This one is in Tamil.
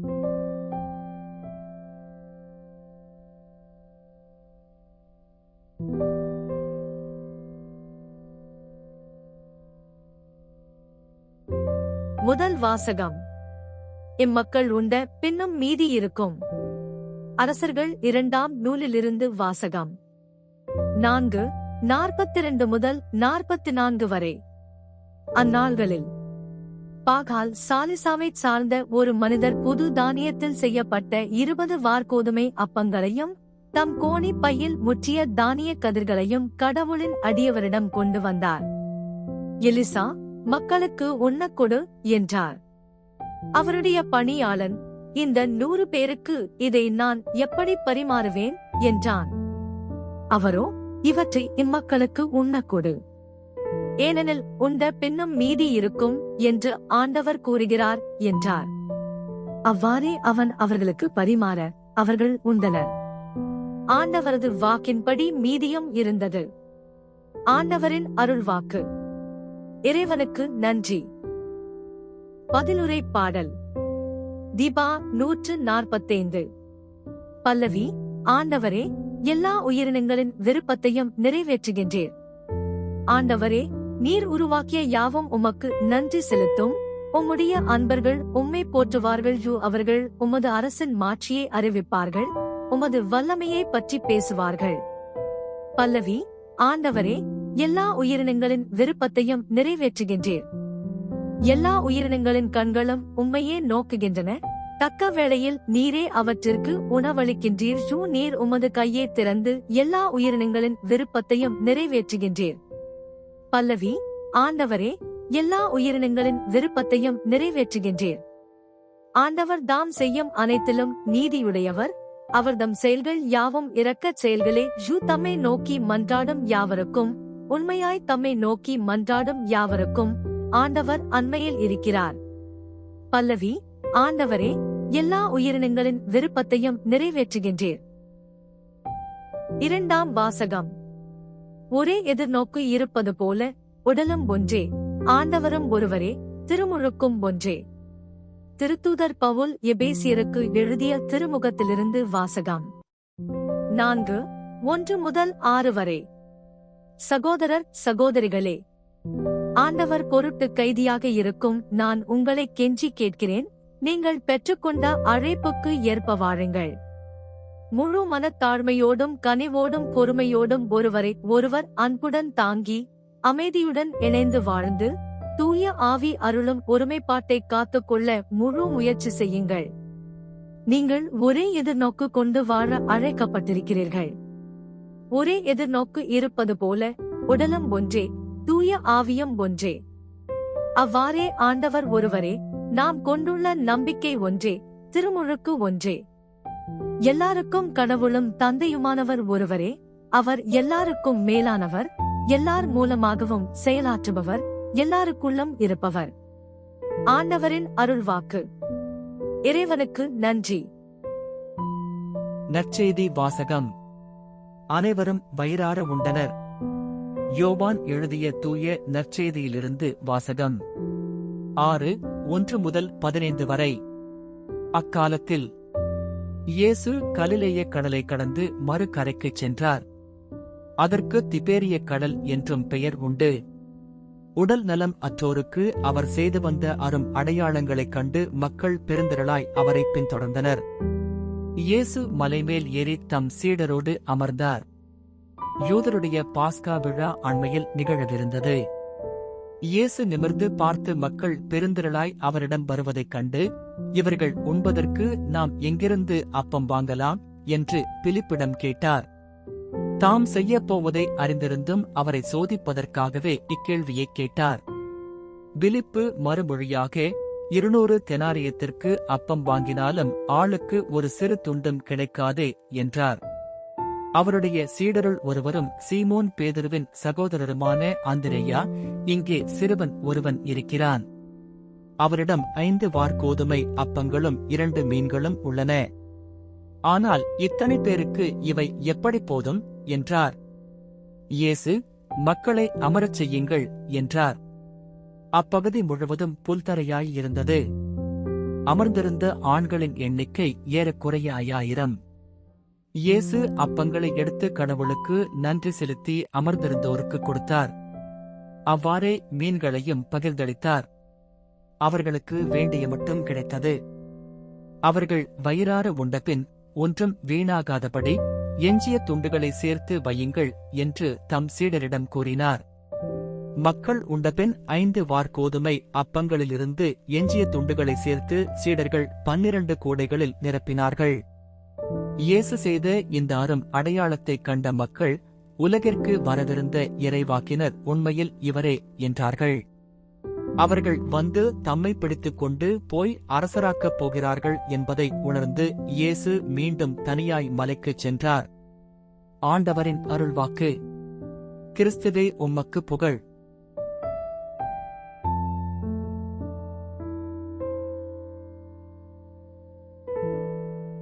முதல் வாசகம். இம்மக்கள் உண்ட பின்னும் மீதி இருக்கும். அரசர்கள் இரண்டாம் நூலிலிருந்து வாசகம். நான்கு நாற்பத்திரண்டு முதல் நாற்பத்தி நான்கு வரை. அந்நாள்களில் பாகால் சாலிசாவைச் சார்ந்த ஒரு மனிதர் புது தானியத்தில் செய்யப்பட்ட இருபது வார்கோதுமை அப்பங்களையும் தம் கோணி பையில் முற்றிய தானிய கதிர்களையும் கடவுளின் அடியவரிடம் கொண்டு வந்தார். எலிசா மக்களுக்கு உண்ணக்கொடு என்றார். அவருடைய பணியாளன் இந்த நூறு பேருக்கு இதை நான் எப்படி பரிமாறுவேன் என்றான். அவரோ இவற்றை இம்மக்களுக்கு உண்ணக்கொடு ஏனெனில் உண்ட பின்னும் மீதி இருக்கும் என்று ஆண்டவர் கூறுகிறார் என்றார். அவ்வாறே அவன் அவர்களுக்கு பரிமாற அவர்கள் உண்டனர். ஆண்டவரது வாக்கின்படி மீதியும் இருந்தது. ஆண்டவரின் அருள் வாக்கு இறைவனுக்கு நன்றி. பதிலுரை பாடல். தீபா நூற்று நாற்பத்தைந்து. பல்லவி ஆண்டவரே எல்லா உயிரினங்களின் விருப்பத்தையும் நிறைவேற்றுகின்றீர். ஆண்டவரே நீர் உருவாக்கிய யாவும் உமக்கு நன்றி செலுத்தும். உம்முடைய அன்பர்கள் உம்மை போற்றுவார்கள் யூ அவர்கள் உமது அரசின் மாட்சியை அறிவிப்பார்கள். உமது வல்லமையை பற்றி பேசுவார்கள். பல்லவி ஆண்டவரே எல்லா உயிரினங்களின் விருப்பத்தையும் நிறைவேற்றுகின்றீர். எல்லா உயிரினங்களின் கண்களும் உம்மையே நோக்குகின்றன. தக்க வேளையில் நீரே அவற்றிற்கு உணவளிக்கின்றீர். ஷூ நீர் உமது கையை திறந்து எல்லா உயிரினங்களின் விருப்பத்தையும் நிறைவேற்றுகின்றீர். பல்லவி ஆண்டவரே எல்லா உயிரினங்களின் விருப்பத்தையும் நிறைவேற்றுகின்றீர். ஆண்டவர் தாம் செய்யும் அனைத்திலும் நீதியுடையவர். அவர்தம் செயல்கள் யாவும் இரக்கச் செயல்களே யூ தம்மை நோக்கி மன்றாடும் யாவருக்கும். உண்மையாய் தம்மை நோக்கி மன்றாடும் யாவருக்கும். ஆண்டவர் அண்மையில் இருக்கிறார். பல்லவி ஆண்டவரே எல்லா உயிரினங்களின் விருப்பத்தையும் நிறைவேற்றுகின்றீர். இரண்டாம் வாசகம். ஒரே எதிர்நோக்கு இருப்பது போல உடலும் ஒன்றே. ஆண்டவரும் ஒருவரே திருமுழுக்கும் ஒன்றே. திருத்தூதர் பவுல் எபேசியருக்கு எழுதிய திருமுகத்திலிருந்து வாசகம். நான்கு ஒன்று முதல் ஆறு வரை. சகோதரர் சகோதரிகளே ஆண்டவர் பொருட்டு கைதியாக இருக்கும் நான் உங்களை கெஞ்சி கேட்கிறேன். நீங்கள் பெற்றுக்கொண்ட அழைப்புக்கு ஏற்ப வாழுங்கள். முழு மனத்தாழ்மையோடும் கனிவோடும் பொறுமையோடும் ஒருவரை ஒருவர் அன்புடன் தாங்கி அமைதியுடன் இணைந்து வாழ்ந்து தூய ஆவி அருளும் ஒருமைப்பாட்டை காத்துக்கொள்ள முழு முயற்சி செய்யுங்கள். நீங்கள் ஒரே எதிர்நோக்கு கொண்டு வாழ அழைக்கப்பட்டிருக்கிறீர்கள். ஒரே எதிர்நோக்கு இருப்பது போல உடலும் ஒன்றே தூய ஆவியும் ஒன்றே. அவ்வாறே ஆண்டவர் ஒருவரே நாம் கொண்டுள்ள நம்பிக்கை ஒன்றே திருமுழுக்கு ஒன்றே. எல்லாருக்கும் கடவுளும் தந்தையுமானவர் ஒருவரே. அவர் எல்லாருக்கும் மேலானவர். எல்லார் மூலமாகவும் செயலாற்றுபவர். எல்லாருக்குள்ளும் இருப்பவர். ஆண்டவரின் அருள்வாக்கு. இறைவனுக்கு நன்றி. நற்செய்தி வாசகம். அனைவரும் வயிறார உண்டனர். யோவான் எழுதிய தூய நற்செய்தியிலிருந்து வாசகம். ஆறு ஒன்று முதல் பதினைந்து வரை. அக்காலத்தில் இயேசு கலிலேய கடலை கடந்து மறு கரைக்குச் சென்றார். அதற்கு திபேரிய கடல் என்றும் பெயர் உண்டு. உடல் நலம் அற்றோருக்கு அவர் செய்து வந்த அரும் அடையாளங்களைக் கண்டு மக்கள் பெருந்திரளாய் அவரை பின்தொடர்ந்தனர். இயேசு மலைமேல் ஏறி தம் சீடரோடு அமர்ந்தார். யூதருடைய பாஸ்கா விழா அண்மையில் நிகழவிருந்தது. இயேசு நிமிர்ந்து பார்த்து மக்கள் பெருந்திரளாய் அவரிடம் வருவதைக் கண்டு இவர்கள் உண்பதற்கு நாம் எங்கிருந்து அப்பம் வாங்கலாம்? என்று பிலிப்பிடம் கேட்டார். தாம் செய்யப் போவதை அறிந்திருந்தும் அவரை சோதிப்பதற்காகவே இக்கேள்வியைக் கேட்டார். பிலிப்பு மறுமொழியாக இருநூறு தெனாரியத்திற்கு அப்பம் வாங்கினாலும் ஆளுக்கு ஒரு சிறு துண்டும் கிடைக்காதே என்றார். அவருடைய சீடருள் ஒருவரும் சீமோன் பேதருவின் சகோதரருமான அந்திரேயா இங்கே சிறுவன் ஒருவன் இருக்கிறான். அவரிடம் ஐந்து வார்கோதுமை அப்பங்களும் இரண்டு மீன்களும் உள்ளன. ஆனால் இத்தனை பேருக்கு இவை எப்படி போதும்? என்றார். இயேசு மக்களை அமரச் செய்யுங்கள் என்றார். அப்பகுதி முழுவதும் புல்தரையாய் இருந்தது. அமர்ந்திருந்த ஆண்களின் எண்ணிக்கை ஏறக்குறைய ஐயாயிரம். இயேசு அப்பங்களை எடுத்து கடவுளுக்கு நன்றி செலுத்தி அமர்ந்திருந்தோருக்கு கொடுத்தார். அவ்வாறே மீன்களையும் பகிர்ந்தளித்தார். அவர்களுக்கு வேண்டிய மட்டும் கிடைத்தது. அவர்கள் வயிறார உண்டபின் ஒன்றும் வீணாகாதபடி எஞ்சிய துண்டுகளை சேர்த்து வையுங்கள் என்று தம் சீடரிடம் கூறினார். மக்கள் உண்டபின் ஐந்து வார்கோதுமை அப்பங்களிலிருந்து எஞ்சிய துண்டுகளை சேர்த்து சீடர்கள் பன்னிரண்டு கூடைகளில் நிரப்பினார்கள். இயேசு செய்த இந்த அரும் அடையாளத்தைக் கண்ட மக்கள் உலகிற்கு வரவிருந்த இறைவாக்கினர் உண்மையில் இவரே என்றார்கள். அவர்கள் வந்து தம்மை பிடித்துக் கொண்டு போய் அரசராக்கப் போகிறார்கள் என்பதை உணர்ந்து இயேசு மீண்டும் தனியாய் மலைக்குச் சென்றார். ஆண்டவரின் அருள்வாக்கு. கிறிஸ்துவே உம்மக்கு புகழ்.